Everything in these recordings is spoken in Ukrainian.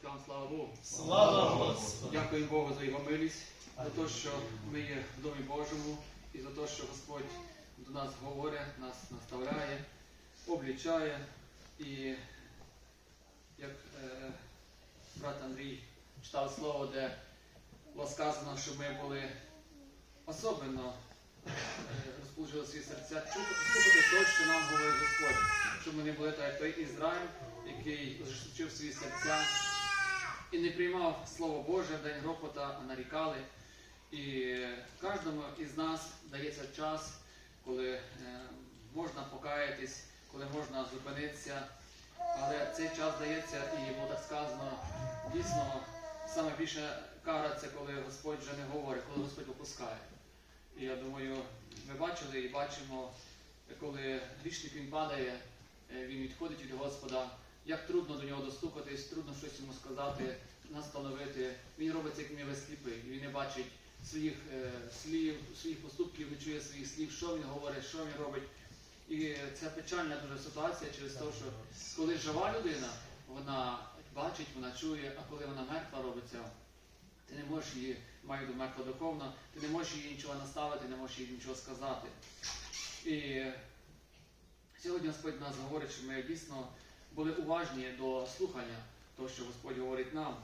скажемо слава Богу. Слава Господу! Дякуємо Богу за його милість, за те, що ми є в домі Божому, і за те, що Господь до нас говорить, нас наставляє, облічає. І як е, брат Андрій читав слово, де було сказано, що ми були особливо е, розположили свої серця, чути- слухати те, що нам говорить Господь, щоб ми не були так, як той Ізраїль, який зажесточив свої серця і не приймав Слово Боже день гропота, а нарікали. І кожному із нас дається час, коли е, можна покаятись, коли можна зупинитися. Але цей час дається, і було так сказано, дійсно, саме більше кара це коли Господь вже не говорить, коли Господь опускає. І я думаю, ми бачили і бачимо, коли грішник він падає, е, він відходить від Господа, як трудно до нього достукатись, трудно щось йому сказати, настановити. Він робить як ніби сліпий. Він не бачить своїх е, слів, своїх поступків, не чує своїх слів, що він говорить, що він робить. І це печальна дуже ситуація через те, що коли жива людина, вона бачить, вона чує, а коли вона мертва робиться, ти не можеш її, маю до мертва духовно, ти не можеш їй нічого наставити, не можеш їй нічого сказати. І сьогодні Господь нас говорить, що ми дійсно були уважні до слухання того, що Господь говорить нам.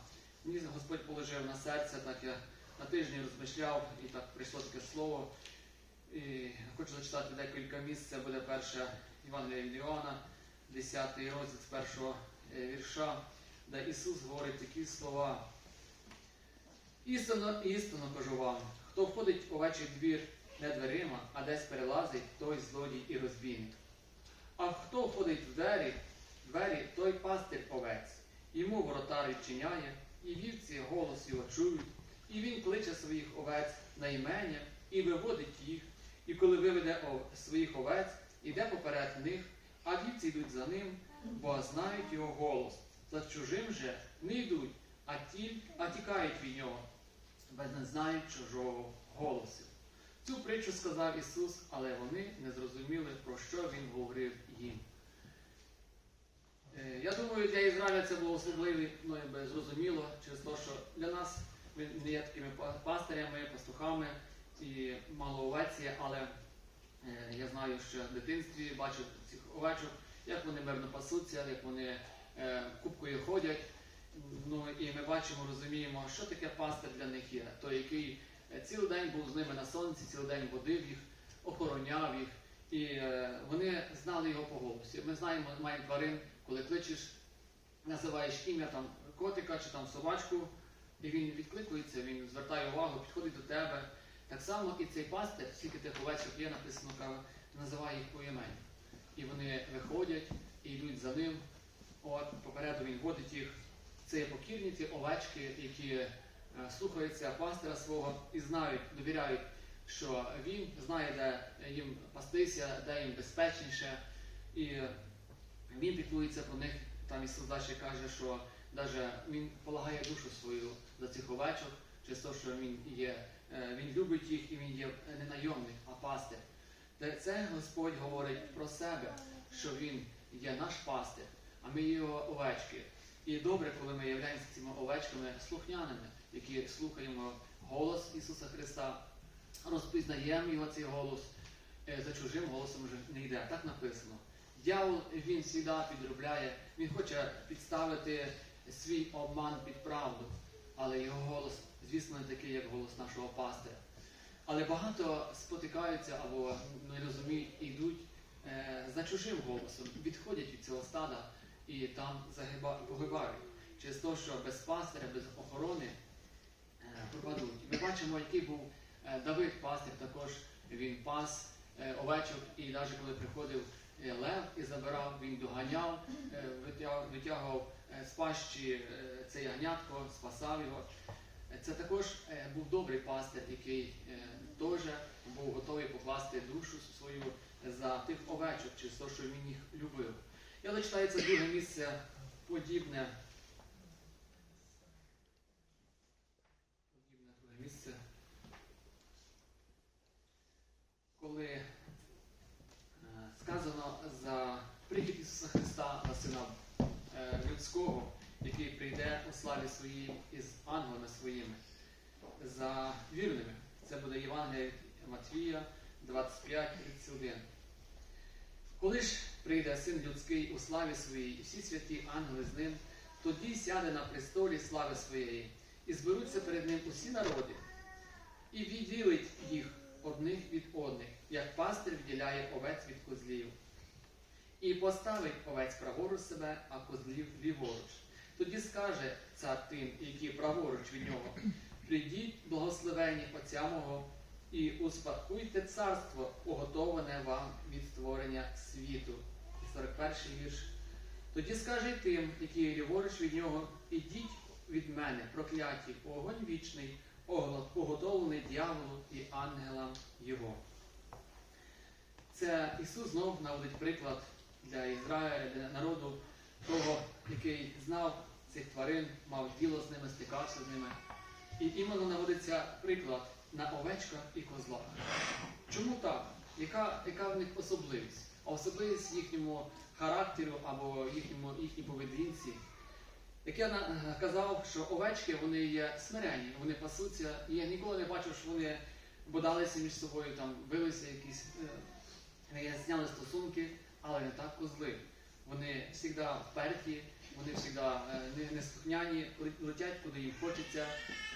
Мені Господь положив на серце, так я на тижні розмишляв, і так прийшло таке слово. І хочу зачитати декілька місць. Це буде перше Євангелія від Іоанна, 10 розділ з першого е, вірша, де Ісус говорить такі слова. Істинно, істинно кажу вам, хто входить в овечий двір не дверима, а десь перелазить, той злодій і розбійник. А хто входить в двері, двері, той пастир овець. Йому воротар відчиняє, і вівці голос його чують, і він кличе своїх овець на імення і виводить їх. І коли виведе своїх овець, іде поперед них, а вівці йдуть за ним, бо знають його голос. За чужим же не йдуть, а ті, а тікають від нього, бо не знають чужого голосу. Цю притчу сказав Ісус, але вони не зрозуміли, про що Він говорив їм. Е, Я думаю, для Ізраїля це було особливо ну, якби, зрозуміло через те, що для нас ми не є такими па- пастирями, пастухами і мало овець є, але е, я знаю, що в дитинстві бачив цих овечок, як вони мирно пасуться, як вони е, купкою ходять. Ну і ми бачимо, розуміємо, що таке пастир для них є, той, який цілий день був з ними на сонці, цілий день водив їх, охороняв їх. І е, вони знали його по голосі. Ми знаємо, маємо тварин, коли кличеш, називаєш ім'я там котика чи там собачку, і він відкликується, він звертає увагу, підходить до тебе. Так само і цей пастир, скільки тих овечок є, написано, називає їх по імені. І вони виходять і йдуть за ним. От, попереду він водить їх. Це є покірні ті овечки, які е, слухаються пастира свого і знають, довіряють, що він знає, де їм пастися, де їм безпечніше. І він піклується про них. Там Ісус далі каже, що навіть він полагає душу свою за цих овечок, через те, що він є, е, він любить їх і він є не найомник, а пастир. Це Господь говорить про себе, що Він є наш пастир, а ми його овечки. І добре, коли ми являємося цими овечками слухняними, які слухаємо голос Ісуса Христа, розпізнаємо його цей голос, е, за чужим голосом вже не йде. Так написано. Дявол він завжди підробляє, він хоче підставити свій обман під правду, але його голос, звісно, не такий, як голос нашого пастиря. Але багато спотикаються або не розуміють і йдуть е, за чужим голосом, відходять від цього стада і там погибають. Через те, що без пастиря, без охорони е, пропадуть. Ми бачимо, який був Давид пастир, також він пас е, овечок, і навіть коли приходив е, лев і забирав, він доганяв, е, витягував е, з пащі е, це ягнятко, спасав його. Е, Це також е, був добрий пастир, який е, теж був готовий покласти душу свою за тих овечок, через те, що він їх любив. Я зачитаю це друге місце. Подібне друге місце. Коли е, сказано за прихід Ісуса Христа на сина е, людського, який прийде у славі своїй із ангелами своїми за вірними. Це буде Євангелія Матвія 25-31. Коли ж прийде син людський у славі своїй, і всі святі ангели з ним, тоді сяде на престолі слави своєї, і зберуться перед ним усі народи, і відділить їх одних від одних, як пастир відділяє овець від козлів. І поставить овець праворуч себе, а козлів ліворуч. Тоді скаже цар тим, які праворуч від нього, прийдіть, благословені Отця мого, і успадкуйте царство, уготоване вам від створення світу. 41 вірш. Тоді скаже тим, які ліворуч від нього, ідіть від мене, прокляті, огонь вічний, оглад, уготовлений дьяволу і ангелам його. Це Ісус знов наводить приклад для Ізраїля, для народу, того, який знав цих тварин, мав діло з ними, стикався з ними. І іменно наводиться приклад на овечках і козлах. Чому так? Яка, яка в них особливість? А особливість їхньому характеру або їхньому, їхній поведінці. Як я казав, що овечки вони є смиренні, вони пасуться, і я ніколи не бачив, що вони бодалися між собою, там билися якісь, е, зняли стосунки, але не так козли. Вони завжди вперті, вони завжди е, не, не слухняні, летять куди їм хочеться.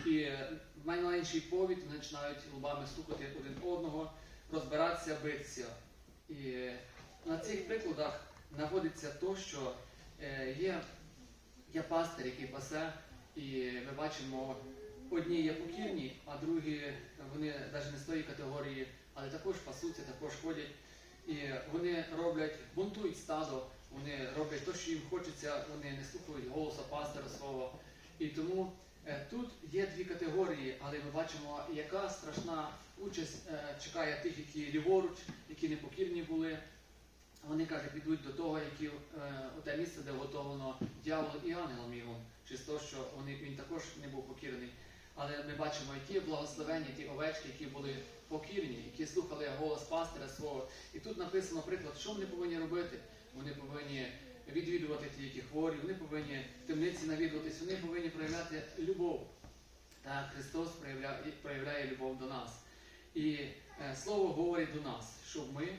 І е, найменший повід вони починають лобами стукати один одного, розбиратися, битися. І е, на цих прикладах наводиться то, що е, є, є пастир, який пасе, і ми бачимо, одні є покірні, а другі вони навіть не з тої категорії, але також пасуться, також ходять. І вони роблять, бунтують стадо, вони роблять те, що їм хочеться, вони не слухають голоса пастора свого. І тому е, тут є дві категорії, але ми бачимо, яка страшна участь е, чекає тих, які ліворуч, які непокірні були. Вони каже, підуть до того, які е, у те місце, де готовано дьявол і ангелом його, через те, що вони, він також не був покірний. Але ми бачимо, які благословені ті овечки, які були покірні, які слухали голос пастиря свого. І тут написано приклад, що вони повинні робити. Вони повинні відвідувати ті, які хворі, вони повинні в темниці навідуватись, вони повинні проявляти любов. Так, Христос проявляє, проявляє любов до нас. І е, Слово говорить до нас, щоб ми е,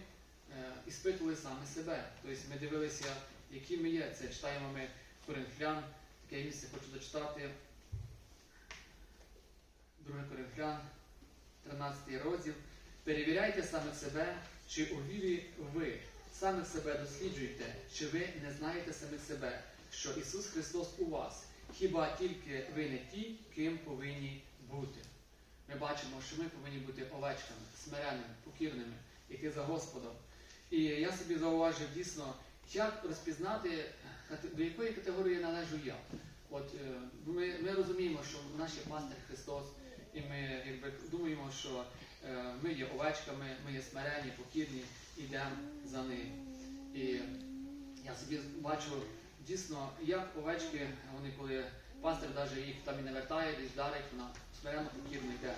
іспитували саме себе. Тобто ми дивилися, які ми є. Це читаємо ми Коринфлян, таке місце хочу зачитати. 2 Коринфлян, 13 розділ. Перевіряйте саме себе, чи у вірі ви. Саме себе досліджуйте, чи ви не знаєте саме себе, що Ісус Христос у вас. Хіба тільки ви не ті, ким повинні бути. Ми бачимо, що ми повинні бути овечками, смиренними, покірними, які за Господом. І я собі зауважив дійсно, як розпізнати, до якої категорії належу я. От е, ми, ми розуміємо, що наш пастир Христос, і ми якби думаємо, що е, ми є овечками, ми є смирені, покірні, йдемо за ним. І я собі бачу дійсно, як овечки, вони коли пастир навіть їх там і не вертає, десь дарить, вона смиренно покірно йде.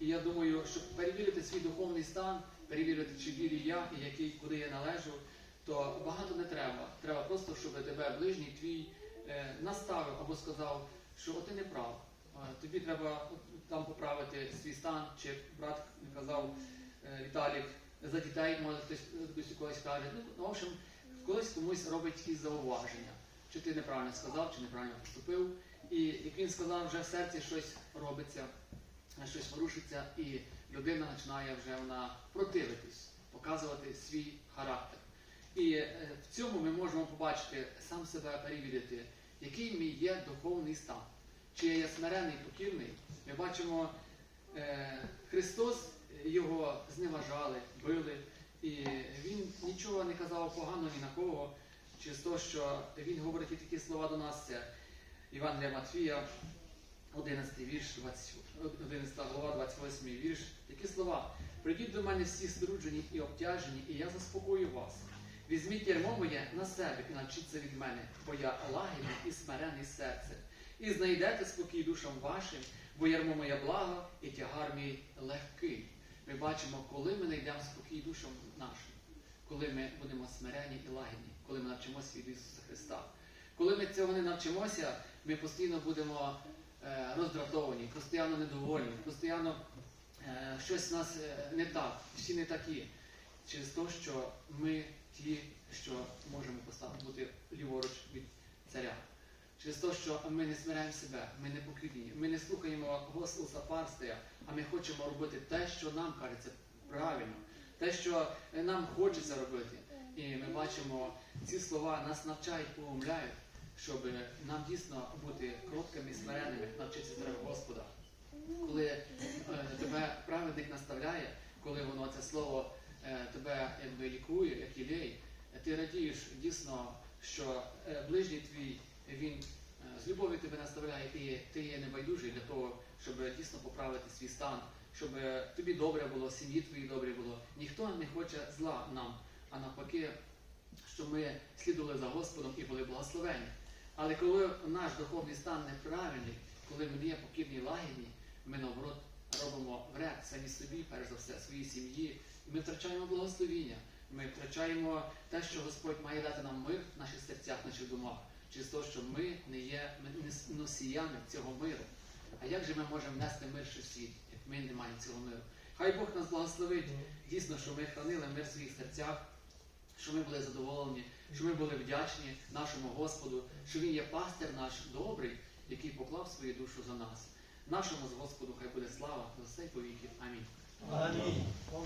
І я думаю, щоб перевірити свій духовний стан, перевірити, чи вірю я і який, куди я належу, то багато не треба. Треба просто, щоб тебе ближній твій е, наставив або сказав, що ти не прав. Е, Тобі треба там поправити свій стан, чи брат казав е, Віталік, за дітей може хтось, хтось когось каже. Ну, в общем, колись комусь робить якісь зауваження, чи ти неправильно сказав, чи неправильно поступив. І як він сказав, вже в серці щось робиться, щось порушиться, і людина починає вже вона противитись, показувати свій характер. І е, в цьому ми можемо побачити сам себе перевірити, який мій є духовний стан. Чи я смирений, покірний. Ми бачимо, е, Христос його зневажали, били, і він нічого не казав поганого ні на кого, через те, що він говорить і такі слова до нас. Це Івангелія Матфія, 11 вірш, 20, 11 глава, 28 вірш. Такі слова. Прийдіть до мене всі струджені і обтяжені, і я заспокою вас. Візьміть ярмо моє на себе і навчіться від мене, бо я лагідний і смирений серце. І знайдете спокій душам вашим, бо ярмо моє благо і тягар мій легкий. Ми бачимо, коли ми знайдемо спокій душам нашим, коли ми будемо смирені і лагідні, коли ми навчимося від Ісуса Христа. Коли ми цього не навчимося, ми постійно будемо е, роздратовані, постійно недовольні, постійно е, щось у нас е, не так, всі не такі. Через те, що ми ті, що можемо поставити бути ліворуч від царя. Через те, що ми не смиряємо себе, ми не покірні, ми не слухаємо Господа Парстия, а ми хочемо робити те, що нам кажеться правильно, те, що нам хочеться робити. І ми бачимо, ці слова нас навчають, поумляють, щоб нам дійсно бути кроткими і смиренними, навчитися треба Господа. Коли е, тебе праведник наставляє, коли воно це слово е, тебе якби лікує, як ілей, ти радієш дійсно, що е, ближній твій він з любов'ю тебе наставляє, і ти є небайдужий для того, щоб дійсно поправити свій стан, щоб е, тобі добре було, сім'ї твоїй добре було. Ніхто не хоче зла нам, а навпаки, щоб ми слідували за Господом і були благословені. Але коли наш духовний стан неправильний, коли ми не є покірні лагідні, ми наоборот робимо вред самі собі, перш за все, своїй сім'ї. Ми втрачаємо благословіння, ми втрачаємо те, що Господь має дати нам мир в наших серцях, в наших думах, через те, що ми не є не носіями цього миру. А як же ми можемо нести мир ще в світ, як ми не маємо цього миру? Хай Бог нас благословить дійсно, що ми хранили мир в своїх серцях, що ми були задоволені, що ми були вдячні нашому Господу, що Він є пастир наш добрий, який поклав свою душу за нас. Нашому з Господу хай буде слава до всей повіки. Амінь. Амінь.